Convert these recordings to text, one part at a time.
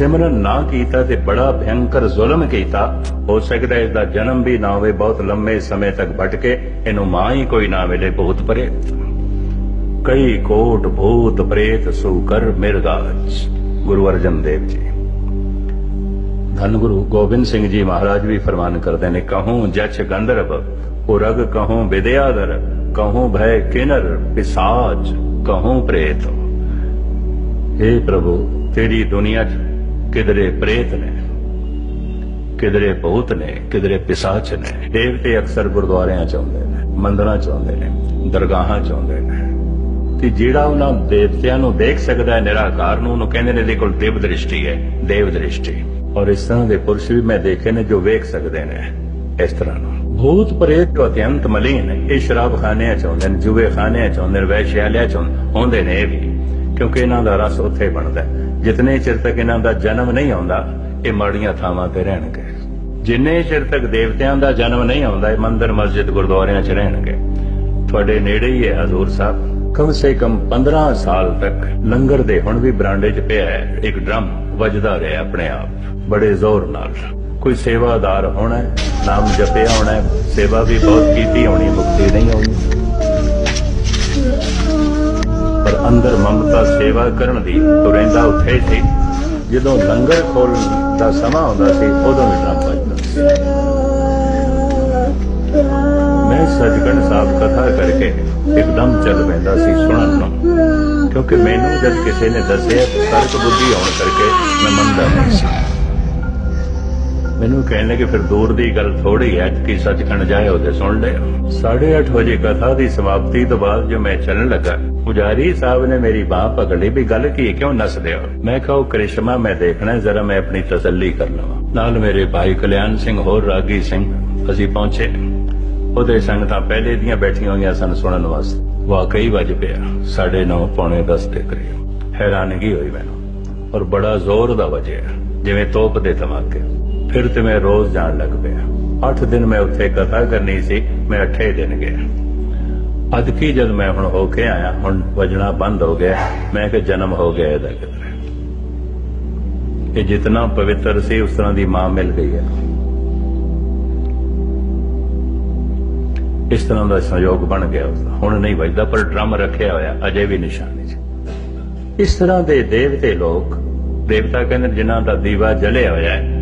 ਸਿਮਰਨ ਨਾ ਕੀਤਾ ਤੇ ਬੜਾ ਭਿਆਨਕ ਜ਼ੁਲਮ ਕੀਤਾ, ਹੋ ਸਕਦਾ ਹੈ ਇਸ ਦਾ ਜਨਮ ਵੀ ਨਾ ਹੋਵੇ, ਬਹੁਤ ਲੰਮੇ ਸਮੇਂ ਤੱਕ ਭਟਕੇ, ਇਹਨੂੰ ਮਾਂ ਹੀ ਕੋਈ ਨਾ ਮਿਲੇ ਬਹੁਤ ਪ੍ਰੇਤ। ਕਈ ਕੋਟ ਭੂਤ ਪ੍ਰੇਤ ਸੂ ਮਿਰਗਾਜ, ਗੁਰੂ ਅਰਜਨ ਦੇਵ ਜੀ। ਧੰਨ ਗੁਰੂ ਗੋਬਿੰਦ ਸਿੰਘ ਜੀ ਮਹਾਰਾਜ ਵੀ ਫਰਮਾਨ ਕਰਦੇ ਨੇ, ਕਹੂੰ ਜਛ ਗੰਧਰਵ, ਉਰਗ ਕਹੂੰ ਵਿਦਿਆਧਰ, ਕਹੂੰ ਭੈ ਕਿਨਰ ਪਿਸਾਚ ਕਹੂੰ ਪ੍ਰੇਤ। हे ਪ੍ਰਭੂ, ਤੇਰੀ ਦੁਨੀਆ 'ਚ ਕਿਧਰੇ ਪ੍ਰੇਤ ਨੇ, ਕਿਧਰੇ ਭੂਤ ਨੇ, ਕਿਧਰੇ ਪਿਸਾਚ ਨੇ। ਦੇਵਤੇ ਅਕਸਰ ਗੁਰਦੁਆਰਿਆਂ 'ਚ ਆਉਂਦੇ ਨੇ, ਮੰਦਰਾਂ 'ਚ ਆਉਂਦੇ ਨੇ, ਦਰਗਾਹਾਂ 'ਚ ਆਉਂਦੇ ਨੇ। ਤੇ ਜਿਹੜਾ ਉਹਨਾਂ ਦੇਵਤਿਆਂ ਨੂੰ ਦੇਖ ਸਕਦਾ ਹੈ, ਨਿਰਾਕਾਰ ਨੂੰ, ਉਹਨੂੰ ਕਹਿੰਦੇ ਨੇ ਇਹਦੇ ਕੋਲ ਦੇਵ ਦ੍ਰਿਸ਼ਟੀ ਹੈ, ਦੇਵ ਦ੍ਰਿਸ਼ਟੀ। ਔਰ ਇਸ ਤਰ੍ਹਾਂ ਦੇ ਪੁਰਸ਼ ਵੀ ਮੈਂ ਦੇਖੇ ਨੇ ਜੋ ਵੇਖ ਸਕਦੇ ਨੇ, ਇਸ ਤਰ੍ਹਾਂ ਨੂੰ। ਭੂਤ ਪ੍ਰੇਤ ਜੋ ਅਤਿਅੰਤ ਮਲੀਨ ਇਹ ਸ਼ਰਾਬ ਖਾਨਿਆਂ ਚ ਆਉਂਦੇ ਨੇ ਜੂਵੇ ਖਾਨਿਆਂ ਚ ਆਉਂਦੇ ਨੇ, ਵੈਸ਼ਿਆਲਿਆਂ ਚ ਆਉਂਦੇ ਨੇ ਇਹ ਵੀ। ਕਿਉਂਕਿ ਇਹਨਾਂ ਦਾ ਰਸ ਉੱਥੇ ਬਣਦਾ ਜਿਤਨੇ ਚਿਰ ਤੱਕ ਇਹਨਾਂ ਦਾ ਜਨਮ ਨਹੀਂ ਆਉਂਦਾ, ਇਹ ਮਾੜੀਆਂ ਥਾਵਾਂ ਤੇ ਰਹਿਣਗੇ। ਜਿੰਨੇ ਚਿਰ ਤੱਕ ਦੇਵਤਿਆਂ ਦਾ ਜਨਮ ਨਹੀਂ ਆਉਂਦਾ, ਇਹ ਮੰਦਿਰ, ਮਸਜਿਦ, ਗੁਰਦੁਆਰਿਆਂ 'ਚ ਰਹਿਣਗੇ। ਤੁਹਾਡੇ ਨੇੜੇ ਹੀ ਹੈ ਹਜ਼ੂਰ ਸਾਹਿਬ। ਕਮ ਸੇ ਕਮ 15 ਸਾਲ ਤੱਕ ਲੰਗਰ ਦੇ ਹੁਣ ਵੀ ਬਰਾਂਡੇ 'ਚ ਪਿਆ ਹੈ। ਇੱਕ ਡਰਮ ਵੱਜਦਾ ਰਿਹਾ ਆਪਣੇ ਆਪ। ਬੜੇ ਜ਼ੋਰ ਨਾਲ। ਕੋਈ ਸੇਵਾਦਾਰ ਹੋਣਾ ਨਾਮ ਜਪਿਆ ਹੋਣਾ ਸੇਵਾ ਵੀ ਬਹੁਤ ਕੀਤੀ ਹੋਣੀ, ਮੁਕਤੀ ਨਹੀਂ ਹੋਣੀ। ਅੰਦਰ ਮਮਤਾ ਸੇਵਾ ਕਰਨ ਦੀ ਰਹਿੰਦਾ ਉੱਥੇ ਸੀ। ਜਦੋਂ ਲੰਗਰ ਖੋਲ ਦਾ ਸਮਾਂ ਹੁੰਦਾ ਸੀ, ਉਦੋਂ ਵੀ ਡਰਮ ਵੱਜਦਾ ਮੈਂ ਸੱਚਖੰਡ ਸਾਹਿਬ ਕਥਾ ਕਰਕੇ ਇੱਕਦਮ ਚੱਲ ਪੈਂਦਾ ਸੀ ਸੁਣਨ ਨੂੰ, ਕਿਉਂਕਿ ਮੈਨੂੰ ਜਦ ਕਿਸੇ ਨੇ ਦੱਸਿਆ, ਤਰਕ ਬੁੱਧੀ ਹੋਣ ਕਰਕੇ ਮੈਂ ਮੰਨਦਾ ਨਹੀਂ ਸੀ। ਮੈਨੂੰ ਕਹਿਣ ਲੱਗੇ, ਫਿਰ ਦੂਰ ਦੀ ਗੱਲ ਥੋੜੀ ਹੈ ਕਿ ਸੱਚਖੰਡ ਜਾਏ ਉਹਦੇ ਸੁਣ ਲੈ 8:30 ਵਜੇ ਕਥਾ ਦੀ ਸਮਾਪਤੀ ਤੋਂ ਬਾਅਦ ਜੋ ਮੈਂ ਚੱਲਣ ਲੱਗਾ, ਪੁਜਾਰੀ ਸਾਹਿਬ ਨੇ ਮੇਰੀ ਬਾਹ ਪਕੜ ਲਈ ਵੀ ਗੱਲ ਕੀ ਕਿਉਂ ਨੱਸਦੇ ਹੋ? ਮੈਂ ਕਿਹਾ, ਉਹ ਕ੍ਰਿਸ਼ਮਾ, ਮੈਂ ਦੇਖਣਾ, ਜ਼ਰਾ ਮੈਂ ਆਪਣੀ ਤਸੱਲੀ ਕਰ ਲਵਾਂ। ਨਾਲ ਮੇਰੇ ਭਾਈ ਕਲਿਆਣ ਸਿੰਘ, ਹੋਰ ਰਾਗੀ ਸਿੰਘ, ਅਸੀਂ ਪਹੁੰਚੇ। ਉਹਦੇ ਸੰਗਤਾਂ ਪਹਿਲੇ ਦੀਆਂ ਬੈਠੀਆਂ ਹੋਈਆਂ ਸਨ ਸੁਣਨ ਵਾਸਤੇ। ਵਾਕਈ ਵੱਜ ਪਿਆ 9:30 ਪੌਣੇ 10 ਦੇ ਕਰੀਬ। ਹੈਰਾਨਗੀ ਹੋਈ ਮੈਨੂੰ, ਔਰ ਬੜਾ ਜ਼ੋਰ ਦਾ ਵਜਿਆ, ਜਿਵੇਂ ਤੋਪ ਦੇ ਧਮਾਕੇ। ਫਿਰ ਤੇ ਮੈਂ ਰੋਜ਼ ਜਾਣ ਲੱਗ ਪਿਆ। 8 ਦਿਨ ਮੈਂ ਉੱਥੇ ਕਥਾ ਕਰਨੀ ਸੀ, ਮੈਂ 8 ਦਿਨ ਗਿਆ। ਅੱਜ ਜਦ ਮੈਂ ਹੁਣ ਹੋ ਕੇ ਆਇਆ, ਹੁਣ ਵਜਣਾ ਬੰਦ ਹੋ ਗਿਆ, ਮੈਂ ਕਿ ਜਨਮ ਹੋ ਗਿਆ ਇਹਦਾ ਕਿਧਰੇ। ਇਹ ਜਿਤਨਾ ਪਵਿੱਤਰ ਸੀ, ਉਸ ਤਰ੍ਹਾਂ ਦੀ ਮਾਂ ਮਿਲ ਗਈ ਹੈ। ਇਸ ਤਰ੍ਹਾਂ ਦਾ ਸੰਯੋਗ ਬਣ ਗਿਆ ਉਸਦਾ ਹੁਣ ਨਹੀਂ ਵੱਜਦਾ, ਪਰ ਡਰਮ ਰੱਖਿਆ ਹੋਇਆ, ਅਜੇ ਵੀ ਨਿਸ਼ਾਨੀ 'ਚ ਇਸ ਤਰ੍ਹਾਂ ਦੇ ਦੇਵਤੇ ਲੋਕ, ਦੇਵਤਾ ਕਹਿੰਦੇ ਨੇ, ਜਿਨ੍ਹਾਂ ਦਾ ਦੀਵਾ ਜਲਿਆ ਹੋਇਆ ਹੈ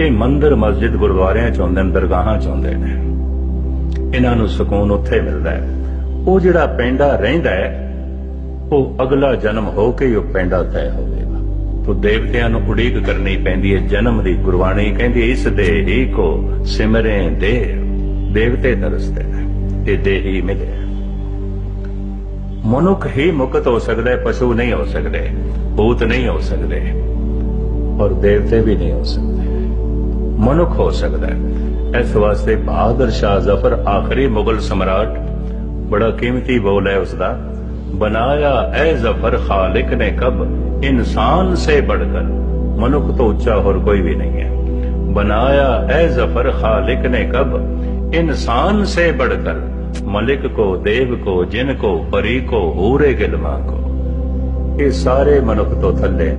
ਇਹ ਮੰਦਰ ਮਸਜਿਦ ਗੁਰਦੁਆਰਿਆਂ ਚ ਆਉਂਦੇ ਨੇ, ਦਰਗਾਹਾਂ ਚ ਆਉਂਦੇ ਨੇ। ਇਹਨਾਂ ਨੂੰ ਸਕੂਨ ਉੱਥੇ ਮਿਲਦਾ ਹੈ। ਉਹ ਜਿਹੜਾ ਪੈਂਡਾ ਰਹਿੰਦਾ ਹੈ, ਉਹ ਅਗਲਾ ਜਨਮ ਹੋ ਕੇ ਉਹ ਪੈਂਡਾ ਤੈਅ ਹੋਵੇਗਾ। ਤੋ ਦੇਵਤਿਆਂ ਨੂੰ ਉਡੀਕ ਕਰਨੀ ਪੈਂਦੀ ਹੈ, ਜਨਮ ਦੀ ਗੁਰਬਾਣੀ ਕਹਿੰਦੀ ਇਸ ਦੇ ਹੀ ਕੋ ਸਿਮਰੇ ਦੇ ਦੇਵਤੇ ਤਰਸਦੇ ਨੇ ਤੇ ਦੇਹੀ ਮਿਲੇ ਮਨੁੱਖ ਹੀ ਮੁਕਤ ਹੋ ਸਕਦਾ ਹੈ, ਪਸ਼ੂ ਨਹੀਂ ਹੋ ਸਕਦੇ, ਭੂਤ ਨਹੀਂ ਹੋ ਸਕਦੇ, ਔਰ ਦੇਵਤੇ ਵੀ ਨਹੀਂ ਹੋ ਸਕਦੇ। ਮਨੁੱਖ ਹੋ ਸਕਦਾ ਹੈ। ਇਸ ਵਾਸਤੇ ਬਹਾਦਰ ਸ਼ਾਹ ਜ਼ਫਰ ਆਖਰੀ ਮੁਗਲ ਸਮਰਾਟ ਬੜਾ ਕੀਮਤੀ ਬੋਲ ਹੈ ਉਸ ਦਾ ਬਨਾਇਆ ਐ ਜ਼ਫਰ ਖਾਲਿਕ ਨੇ ਕਬ, ਇਨਸਾਨ ਸੇ ਬੜਕਰ ਮਨੁੱਖ ਤੋਂ ਉੱਚਾ ਹੋਰ ਕੋਈ ਵੀ ਨਹੀਂ ਹੈ। ਬਨਾਇਆ ਐ ਜ਼ਫਰ ਖਾਲਿਕ ਨੇ ਕਬ, ਇਨਸਾਨ ਸੇ ਬੜਕਰ ਮਲਿਕ ਕੋ, ਦੇਵ ਕੋ, ਜਿਨ ਕੋ, ਪਰੀ ਕੋ, ਹੂਰੇ ਗਿਲਮਾ ਕੋ। ਇਹ ਸਾਰੇ ਮਨੁੱਖ ਤੋਂ ਥੱਲੇ